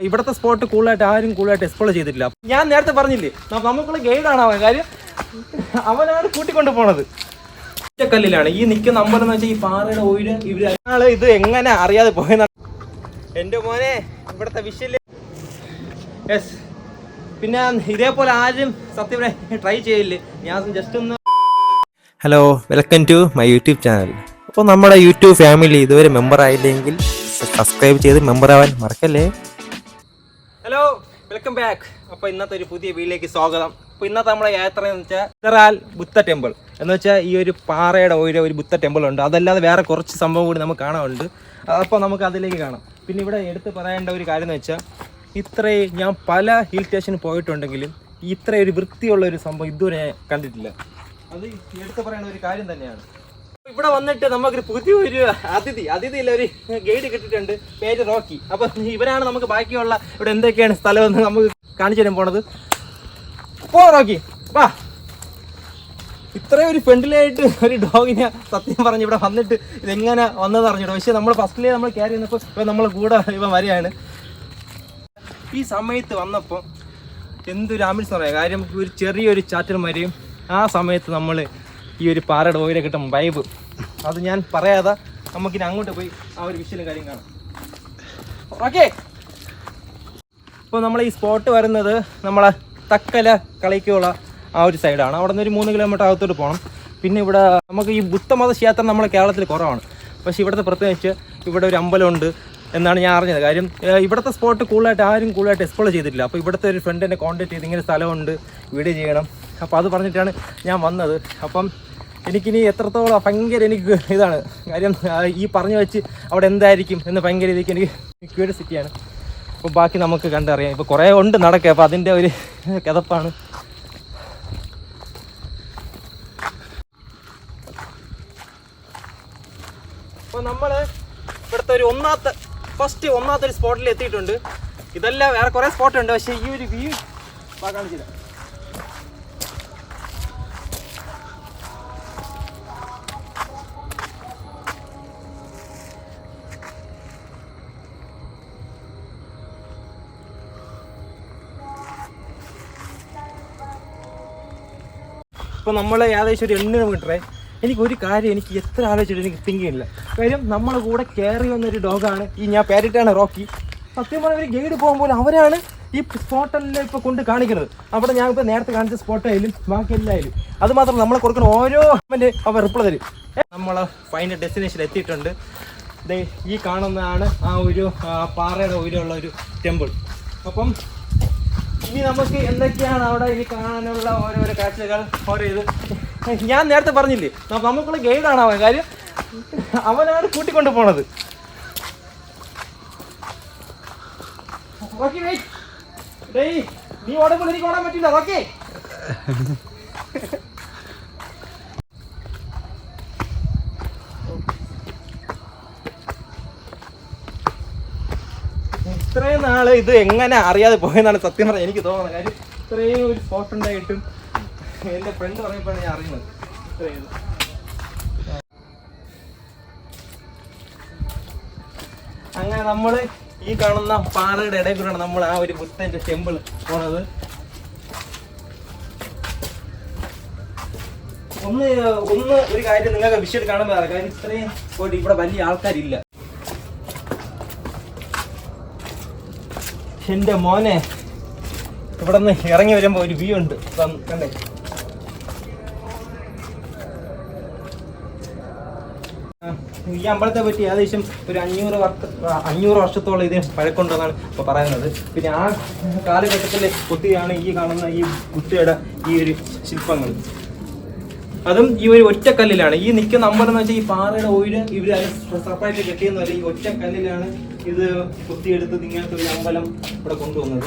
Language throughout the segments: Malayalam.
ഇവിടുത്തെ സ്പോട്ട് കൂളായിട്ട് ആരും കൂളായിട്ട് എക്സ്പ്ലോർ ചെയ്തിട്ടില്ല. ഞാൻ നേരത്തെ പറഞ്ഞില്ലേ നമുക്കുള്ള ഗൈഡാണ് അവൻ. കാര്യം അവനാണ് കൂട്ടിക്കൊണ്ട് പോണത്. ഒറ്റക്കല്ലിലാണ് ഈ നിൽക്കുന്ന അമ്പലം വെച്ചാൽ ഈ പാറയുടെ ഓയിൽ ഇവർ അയാൾ ഇത് എങ്ങനെ അറിയാതെ പോയെന്നാണ് എന്റെ മോനെ ഇവിടത്തെ വിഷയിൽ യെസ് പിന്നെ ഇതേപോലെ ആരും സത്യം ട്രൈ ചെയ്യില്ലേ ഞാൻ ജസ്റ്റ് ഒന്ന് hello welcome to my YouTube channel അപ്പോൾ നമ്മുടെ യൂട്യൂബ് ഫാമിലി ഇതുവരെ മെമ്പർ ആയില്ലെങ്കിൽ സബ്സ്ക്രൈബ് ചെയ്ത് മെമ്പർ ആവാൻ മറക്കല്ലേ? ഹലോ വെൽക്കം ബാക്ക് അപ്പോൾ ഇന്നത്തെ ഒരു പുതിയ വീട്ടിലേക്ക് സ്വാഗതം. അപ്പോൾ ഇന്നത്തെ നമ്മളെ യാത്ര എന്ന് വെച്ചാൽ ബുദ്ധ ടെമ്പിൾ എന്ന് വെച്ചാൽ ഈ ഒരു പാറയുടെ ഒരു ഒരു ബുദ്ധ ടെമ്പിൾ ഉണ്ട്. അതല്ലാതെ വേറെ കുറച്ച് സംഭവം കൂടി നമുക്ക് കാണാനുണ്ട്. അപ്പോൾ നമുക്ക് അതിലേക്ക് കാണാം. പിന്നെ ഇവിടെ എടുത്ത് പറയേണ്ട ഒരു കാര്യം എന്ന് വെച്ചാൽ ഇത്രയും ഞാൻ പല ഹിൽ സ്റ്റേഷനിൽ പോയിട്ടുണ്ടെങ്കിലും ഇത്രയൊരു വൃത്തിയുള്ള ഒരു സംഭവം ഇതുവരെ കണ്ടിട്ടില്ല. അത് എടുത്ത് പറയേണ്ട ഒരു കാര്യം തന്നെയാണ്. ഇവിടെ വന്നിട്ട് നമുക്കൊരു പുതിയൊരു അതിഥി അതിഥിയില്ല ഒരു ഗൈഡ് കിട്ടിയിട്ടുണ്ട് പേര് റോക്കി. അപ്പൊ ഇവരാണ് നമുക്ക് ബാക്കിയുള്ള ഇവിടെ എന്തൊക്കെയാണ് സ്ഥലമെന്ന് നമുക്ക് കാണിച്ചു തരാൻ പോണത്. പോ റോക്കി വാ. ഇത്രയും ഒരു ഫ്രണ്ട്ലിയായിട്ട് ഒരു ഡോഗിനെ സത്യം പറഞ്ഞ് ഇവിടെ വന്നിട്ട് ഇതെങ്ങനെ വന്നത് അറിഞ്ഞിട്ട് പക്ഷെ നമ്മൾ ഫസ്റ്റിലേ നമ്മൾ കയറി വന്നപ്പോൾ ഇപ്പം നമ്മൾ കൂടെ ഇപ്പം വരികയാണ്. ഈ സമയത്ത് വന്നപ്പോൾ എന്തൊരു ആംബുലൻസ് പറയാം കാര്യം. ഒരു ചെറിയൊരു ചാറ്റൽ മരയും ആ സമയത്ത് നമ്മൾ ഈ ഒരു പാറയുടെ ഓയിലെ കിട്ടും വൈബ് അത് ഞാൻ പറയാതെ നമുക്കിനി അങ്ങോട്ട് പോയി ആ ഒരു വിഷയം കാര്യം കാണാം. ഓക്കെ ഇപ്പോൾ നമ്മൾ ഈ സ്പോട്ട് വരുന്നത് നമ്മളെ തക്കല കളിക്കുള്ള ആ ഒരു സൈഡാണ് അവിടെ നിന്ന് ഒരു മൂന്ന് കിലോമീറ്റർ അകത്തോട്ട് പോകണം പിന്നെ ഇവിടെ നമുക്ക് ഈ ബുദ്ധമത ക്ഷേത്രം നമ്മുടെ കേരളത്തിൽ കുറവാണ്. പക്ഷേ ഇവിടുത്തെ പ്രത്യേകിച്ച് ഇവിടെ ഒരു അമ്പലമുണ്ട് എന്നാണ് ഞാൻ അറിഞ്ഞത്. കാര്യം ഇവിടുത്തെ സ്പോട്ട് കൂളായിട്ട് ആരും കൂളായിട്ട് എക്സ്പ്ലോർ ചെയ്തിട്ടില്ല. അപ്പോൾ ഇവിടുത്തെ ഒരു ഫ്രണ്ട് എന്നെ കോൺടാക്ട് ചെയ്ത് ഇങ്ങനെ സ്ഥലമുണ്ട് വീഡിയോ ചെയ്യണം. അപ്പോൾ അത് പറഞ്ഞിട്ടാണ് ഞാൻ വന്നത്. അപ്പം എനിക്കിനി എത്രത്തോളം ഭയങ്കര എനിക്ക് ഇതാണ് കാര്യം. ഈ പറഞ്ഞു വെച്ച് അവിടെ എന്തായിരിക്കും എന്ന് ഭയങ്കര രീതിക്ക് എനിക്ക് ക്യൂരിയസിറ്റിയാണ് അപ്പോൾ ബാക്കി നമുക്ക് കണ്ടറിയാം. ഇപ്പോൾ കുറേ ഉണ്ട് നടക്കുക അപ്പോൾ അതിന്റെ ഒരു കിതപ്പാണ് അപ്പോൾ നമ്മൾ ഇവിടുത്തെ ഒരു ഒന്നാമത്തെ ഫസ്റ്റ് ഒന്നാമത്തെ ഒരു സ്പോട്ടിൽ എത്തിയിട്ടുണ്ട്. ഇതെല്ലാം വേറെ കുറേ സ്പോട്ടുണ്ട് പക്ഷേ ഈ ഒരു വ്യൂ കാണിച്ചില്ല ഇപ്പോൾ നമ്മൾ ഏകദേശം ഒരു എണ്ണിന് മീറ്ററേ എനിക്ക് ഒരു കാര്യം എനിക്ക് എത്ര ആലോചിച്ചിട്ട് എനിക്ക് തിങ്ക് ചെയ്യില്ല കാര്യം നമ്മളെ കൂടെ കയറി വന്നൊരു ഡോഗാണ് ഈ ഞാൻ പേരിട്ടാണ് റോക്കി. സത്യം പറഞ്ഞ ഒരു ഗൈഡ് പോകുമ്പോൾ അവരാണ് ഈ സ്പോട്ടെല്ലാം ഇപ്പൊ കൊണ്ട് കാണിക്കുന്നത്. അവിടെ ഞാൻ ഇപ്പൊ നേരത്തെ കാണിച്ച സ്പോട്ടായാലും ബാക്കി എല്ലായാലും. അത് മാത്രം നമ്മളെ കൊടുക്കുന്ന ഓരോ അവർ റിപ്ലൈ തരും. നമ്മൾ ഫൈനൽ ഡെസ്റ്റിനേഷൻ എത്തിയിട്ടുണ്ട്. ഈ കാണുന്നതാണ് ആ ഒരു പാറയുടെ ഉയരമുള്ള ഒരു ടെമ്പിൾ അപ്പം ഇനി നമുക്ക് എന്തൊക്കെയാണ് അവിടെ ഇനി കാണാനുള്ള ഓരോരോ കാഴ്ചകൾ ഓരോ ഇത്. ഞാൻ നേരത്തെ പറഞ്ഞില്ലേ നമുക്കുള്ള ഗൈഡാണ് അവൻ. കാര്യം അവനാണ് കൂട്ടിക്കൊണ്ട് പോണത്. നീ ഓടുമ്പോൾ എനിക്ക് ഓടാൻ പറ്റില്ല. ഓക്കെ. ഇത്രയും നാളെ ഇത് എങ്ങനെ അറിയാതെ പോയെന്നാണ് സത്യം പറഞ്ഞത്. എനിക്ക് തോന്നുന്നത്. കാര്യം ഇത്രയും ഒരു സ്പോട്ട് ഉണ്ടായിട്ടും എന്റെ ഫ്രണ്ട് പറഞ്ഞപ്പോഴാണ് ഞാൻ അറിയുന്നത്. ഇത്രയും ഇത്. അങ്ങനെ നമ്മൾ ഈ കാണുന്ന പാറയുടെ ഇടയിൽ കൂടെയാണ് നമ്മൾ ആ ഒരു ബുദ്ധന്റെ ടെമ്പിൾ പോണത്. ഒന്ന് ഒന്ന് ഒരു കാര്യം നിങ്ങൾക്ക് വിഷയം കാണുമ്പോൾ. കാര്യം ഇത്രയും ഇവിടെ വലിയ ആൾക്കാരില്ല. എന്റെ മോനെ. ഇവിടെ നിന്ന് ഇറങ്ങി വരുമ്പോൾ ഒരു വ്യൂ ഉണ്ട്. കണ്ടേ? ഈ അമ്പലത്തെ പറ്റി ഏകദേശം ഒരു അഞ്ഞൂറ് വർഷ അഞ്ഞൂറ് വർഷത്തോളം ഇത് പഴക്കമുണ്ടെന്നാണ് ഇപ്പൊ പറയുന്നത്. പിന്നെ ആ കാലഘട്ടത്തിലെ കുട്ടിയാണ് ഈ കാണുന്ന ഈ കുട്ടിയുടെ ഈ ഒരു ശില്പങ്ങൾ. അതും ഈ ഒരു ഒറ്റ കല്ലിലാണ്. ഈ നിൽക്കുന്ന അമ്പലം എന്ന് വെച്ചാൽ ഈ പാറയുടെ ഓയിൽ ഇവർ സെപ്പറേറ്റ് പറയും. ഈ ഒറ്റ കല്ലിലാണ് ഇത് കുത്തിയെടുത്ത് ഇങ്ങനത്തെ ഒരു അമ്പലം ഇവിടെ കൊണ്ടുവന്നത്.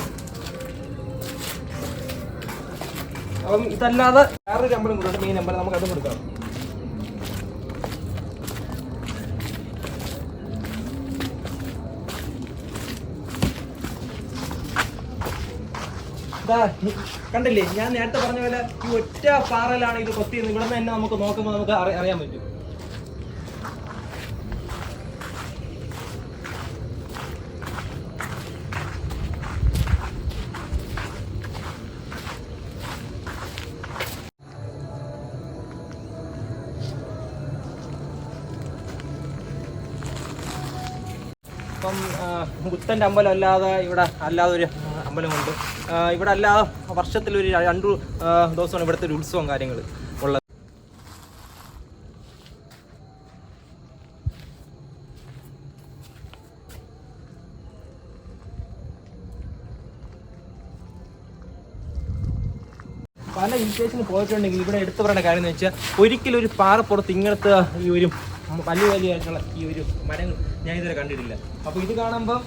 അപ്പം ഇതല്ലാതെ വേറൊരു അമ്പലം കൂടെ മെയിൻ അമ്പലം. നമുക്ക് അതും കൊടുക്കാം. കണ്ടില്ലേ? ഞാൻ നേരത്തെ പറഞ്ഞ പോലെ ഈ ഒറ്റ പാറയിലാണ് ഇത് കൊത്തിയെന്ന് ഇവിടെ തന്നെ നമുക്ക് നോക്കുമ്പോൾ നമുക്ക് അറിയാൻ പറ്റും. ഇപ്പം മുത്തന്റെ അമ്പലം അല്ലാതെ ഇവിടെ അല്ലാതെ ഒരു അമ്പലമുണ്ട്. ഇവിടെ വർഷത്തിൽ വർഷത്തിലൊരു രണ്ടു ദിവസമാണ് ഇവിടുത്തെ ഒരു ഉത്സവം കാര്യങ്ങൾ ഉള്ളത്. പല ഇൻസ്റ്റേഷന് പോയിട്ടുണ്ടെങ്കിൽ ഇവിടെ എടുത്തു പറയേണ്ട കാര്യം എന്ന് വെച്ചാൽ ഒരിക്കലും ഒരു പാറപ്പുറത്ത് ഇങ്ങനത്തെ ഈ ഒരു വലിയ വലിയ ആയിട്ടുള്ള ഈ ഒരു മരങ്ങൾ ഞാൻ ഇതുവരെ കണ്ടിട്ടില്ല. അപ്പോൾ ഇത് കാണുമ്പോൾ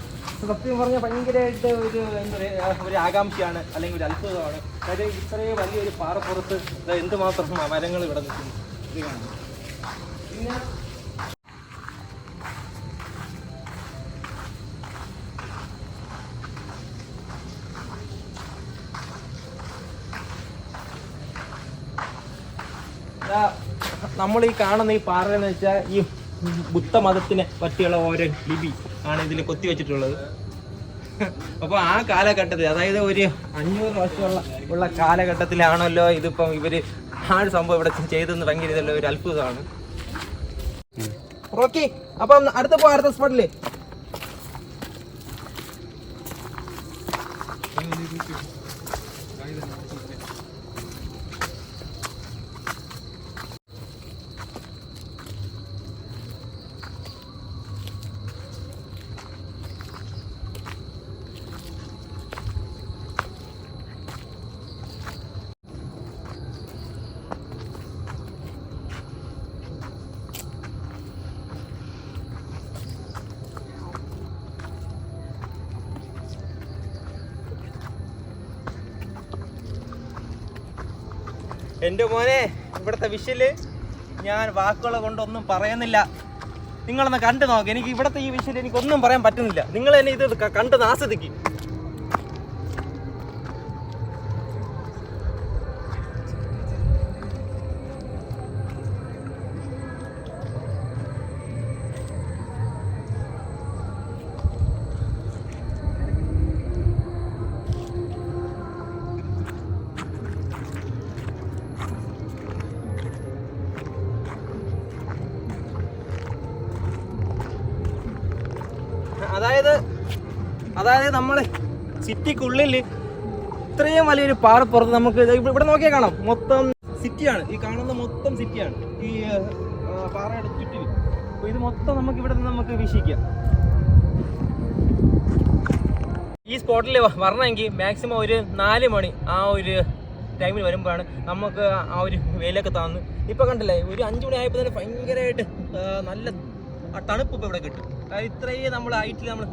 സത്യം പറഞ്ഞാൽ ഭയങ്കരമായിട്ട് ഒരു എന്താ പറയുക ഒരു ആകാംക്ഷയാണ് അല്ലെങ്കിൽ ഒരു അത്ഭുതമാണ്. കാര്യം ഇത്രയും വലിയൊരു പാറപ്പുറത്ത് എന്തുമാത്രം മരങ്ങൾ ഇവിടെ നിൽക്കുന്നു. ഇത് പിന്നെ നമ്മൾ ഈ കാണുന്ന ഈ പാറ എന്ന് വെച്ചാൽ ഈ ബുദ്ധമതത്തിനെ പറ്റിയുള്ള ഓരോ ലിപി. ആണ് ഇതിൽ കൊത്തി വെച്ചിട്ടുള്ളത്. അപ്പോൾ ആ കാലഘട്ടത്തിൽ അതായത് ഒരു അഞ്ഞൂറ് വർഷമുള്ള ഉള്ള കാലഘട്ടത്തിലാണല്ലോ ഇതിപ്പം ഇവർ ആ ഒരു സംഭവം ഇവിടെ ചെയ്തെന്ന് ഭയങ്കര ഇതല്ല ഒരു അത്ഭുതമാണ്. ഓക്കെ അപ്പം അടുത്ത പോ അടുത്ത സ്പോട്ടിൽ എന്റെ മോനെ ഇവിടുത്തെ വിഷൽ ഞാൻ വാക്കുകളെ കൊണ്ടൊന്നും പറയുന്നില്ല. നിങ്ങളൊന്ന് കണ്ടു നോക്ക്. എനിക്ക് ഇവിടുത്തെ ഈ വിഷയിൽ എനിക്കൊന്നും പറയാൻ പറ്റുന്നില്ല. നിങ്ങൾ എന്നെ ഇത് കണ്ട് ആസ്വദിക്കും. അതായത് നമ്മൾ സിറ്റിക്കുള്ളിൽ ഇത്രയും വലിയൊരു പാറപ്പുറത്ത് നമുക്ക് ഇവിടെ നോക്കിയാൽ കാണാം. മൊത്തം സിറ്റിയാണ്. ഈ കാണുന്ന മൊത്തം സിറ്റിയാണ്. ഈ പാറയുടെ ചുറ്റിൽ അപ്പോൾ ഇത് മൊത്തം നമുക്ക് ഇവിടെ നിന്ന് നമുക്ക് വീക്ഷിക്കാം. ഈ സ്പോട്ടിൽ വരണമെങ്കിൽ മാക്സിമം ഒരു നാല് മണി ആ ഒരു ടൈമിൽ വരുമ്പോഴാണ് നമുക്ക് ആ ഒരു വെയിലൊക്കെ താന്ന്. ഇപ്പൊ കണ്ടില്ലേ ഒരു അഞ്ചു മണി ആയപ്പോൾ തന്നെ ഭയങ്കരമായിട്ട് നല്ല തണുപ്പ് ഇപ്പോൾ ഇവിടെ കിട്ടും. ഇത്രയും നമ്മൾ ഹൈറ്റിൽ നമ്മൾ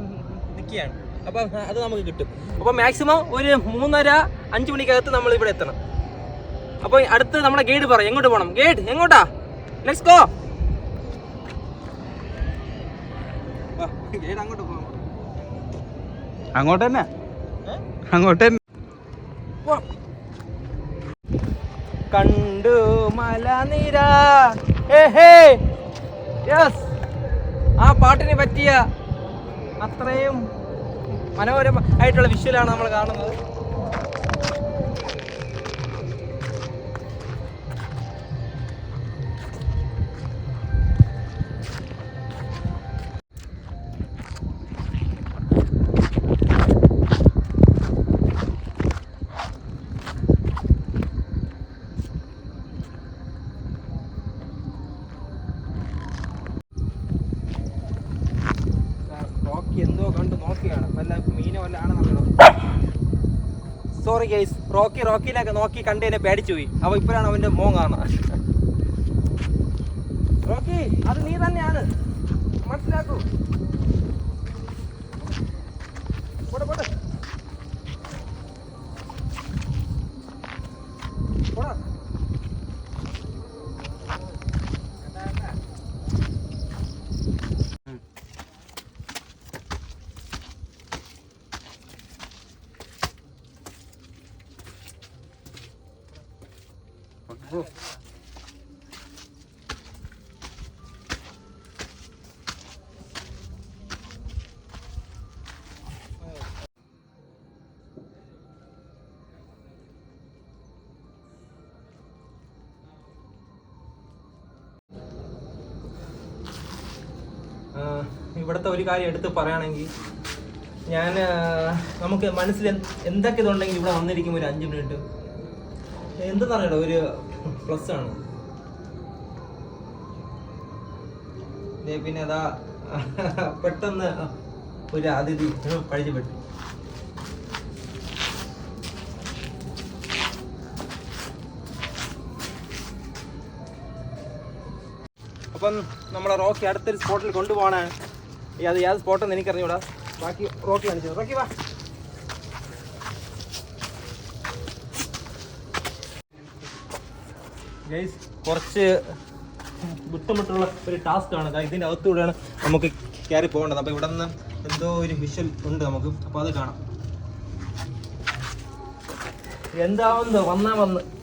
നിൽക്കുകയാണ് അപ്പം അത് നമുക്ക് കിട്ടും. അപ്പോൾ മാക്സിമം ഒരു മൂന്നര അഞ്ച് മണിക്കകത്ത് നമ്മൾ ഇവിടെ എത്തണം. അപ്പോൾ അടുത്ത് നമ്മുടെ ഗൈഡ് പറയും എങ്ങോട്ട് പോകണം ഗൈഡ് എങ്ങോട്ടാ? ലെറ്റ്സ് ഗോ ഗൈഡ് അങ്ങോട്ട് പോകാം. അങ്ങോട്ട് തന്നെ അങ്ങോട്ട് തന്നെ കണ്ടു മലനിര യെസ് ആ പാട്ടിന് പറ്റിയ അത്രയും മനോഹരം ആയിട്ടുള്ള വിഷ്വലാണ് നമ്മൾ കാണുന്നത്. ഗൈസ് റോക്കി റോക്കിനൊക്കെ നോക്കി കണ്ടതിനെ പേടിച്ചു പോയി. അവ ഇപ്പോഴാണ് അവന്റെ മോൻ കാണുന്നത്. റോക്കി അത് നീ തന്നെയാണ്. മനസ്സിലാക്കൂ. പോട്ടെ, പോട്ടെ. ഇവിടുത്തെ ഒരു കാര്യം എടുത്ത് പറയുകയാണെങ്കിൽ ഞാൻ നമുക്ക് മനസ്സിൽ എന്തൊക്കെ ഇതുണ്ടെങ്കിൽ ഇവിടെ വന്നിരിക്കും ഒരു അഞ്ച് മിനിറ്റ്. എന്തെന്നറിയണോ ഒരു പ്ലസ് ആണ്. പിന്നെ അതാ പെട്ടെന്ന് ഒരു അതിഥി പരിചയപ്പെട്ടു. അപ്പം നമ്മളെ റോക്കി അടുത്തൊരു സ്പോട്ടിൽ കൊണ്ടുപോകണേ അത് ഏത് സ്പോട്ടെന്ന് എനിക്കറിഞ്ഞൂടാ. ബാക്കി റോക്കി കാണിച്ചു റോക്കി വാ. കുറച്ച് ബുദ്ധിമുട്ടുള്ള ഒരു ടാസ്ക് ആണ്. ഇതിന്റെ അകത്തൂടെയാണ് നമുക്ക് കയറി പോകേണ്ടത്. അപ്പൊ ഇവിടെ നിന്ന് എന്തോ ഒരു വിഷ്വൽ ഉണ്ട് നമുക്ക്. അപ്പൊ അത് കാണാം. എന്താവുന്നോ? വന്നാ വന്ന്.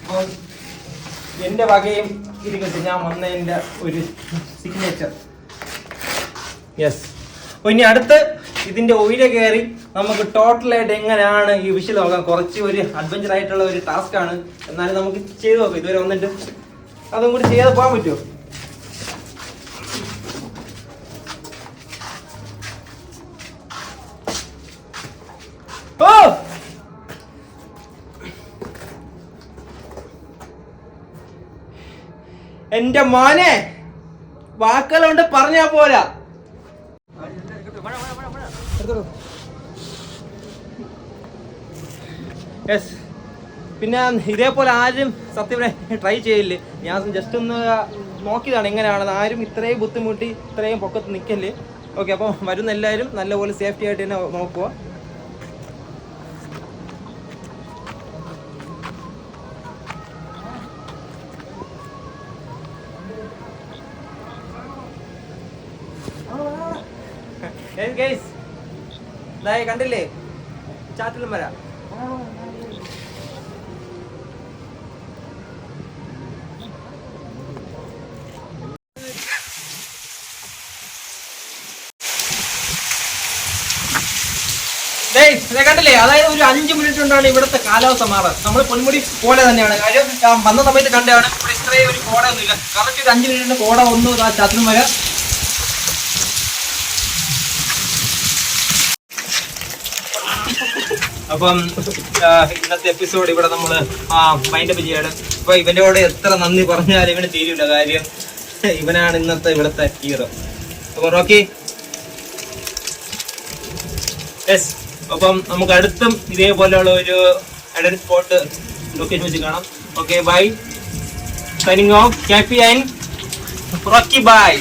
അപ്പോൾ എന്റെ വകയും ഇരിക്കട്ടെ ഞാൻ വന്നതിന്റെ ഒരു സിഗ്നേച്ചർ യെസ് അപ്പോൾ ഇനി അടുത്ത് ഇതിന്റെ ഒയില കയറി നമുക്ക് ടോട്ടലായിട്ട് എങ്ങനെയാണ് ഈ വിഷു നോക്കാം. കുറച്ച് ഒരു അഡ്വഞ്ചർ ആയിട്ടുള്ള ഒരു ടാസ്ക് ആണ്. എന്നാലും നമുക്ക് ചെയ്തു നോക്കാം. ഇതുവരെ വന്നിട്ട് അതും കൂടി ചെയ്യാതെ പോകാൻ പറ്റുമോ? എന്റെ മോനെ കൊണ്ട് പറഞ്ഞാ പോരാ. യെസ് പിന്നെ ഇതേപോലെ ആരും സത്യം ട്രൈ ചെയ്യില്ലേ ഞാൻ ജസ്റ്റ് ഒന്ന് നോക്കിയതാണ് എങ്ങനെയാണെന്ന്. ആരും ഇത്രയും ബുദ്ധിമുട്ടി ഇത്രയും പൊക്കത്ത് നിൽക്കല്ലേ ഓക്കെ അപ്പോൾ വരുന്ന എല്ലാവരും നല്ലപോലെ സേഫ്റ്റി ആയിട്ട് തന്നെ നോക്കുക ഇതായി കണ്ടില്ലേ? ചാറ്റിലും വരാം. കണ്ടില്ലേ? അതായത് ഒരു അഞ്ച് മിനിറ്റ് കൊണ്ടാണ് ഇവിടുത്തെ കാലാവസ്ഥ മാറുക നമ്മൾ പൊന്മുടി പോലെ തന്നെയാണ്. കാര്യം വന്ന സമയത്ത് കണ്ടാണ് ഇവിടെ ഇത്രയും ഒരു കോടയൊന്നുമില്ല. കറക്റ്റ് ഒരു അഞ്ച് മിനിറ്റിന്റെ കോട ഒന്നും ചാത്തിനും വരാം. അപ്പം ഇന്നത്തെ എപ്പിസോഡ് ഇവിടെ നമ്മൾ മൈൻഡ് അപ്പ് ചെയ്യാണ്. അപ്പൊ ഇവനോട് എത്ര നന്ദി പറഞ്ഞാലും ഇവന് തീരില്ല കാര്യം. ഇവനാണ് ഇന്നത്തെ ഇവിടുത്തെ ഹീറോ അപ്പൊ റോക്കി. യെസ് അപ്പം നമുക്ക് അടുത്തും ഇതേപോലെയുള്ള ഒരു അഡൻ സ്പോട്ട് ലൊക്കേഷൻ വെച്ച് കാണാം. Okay bye signing off Cappy and Rocky bye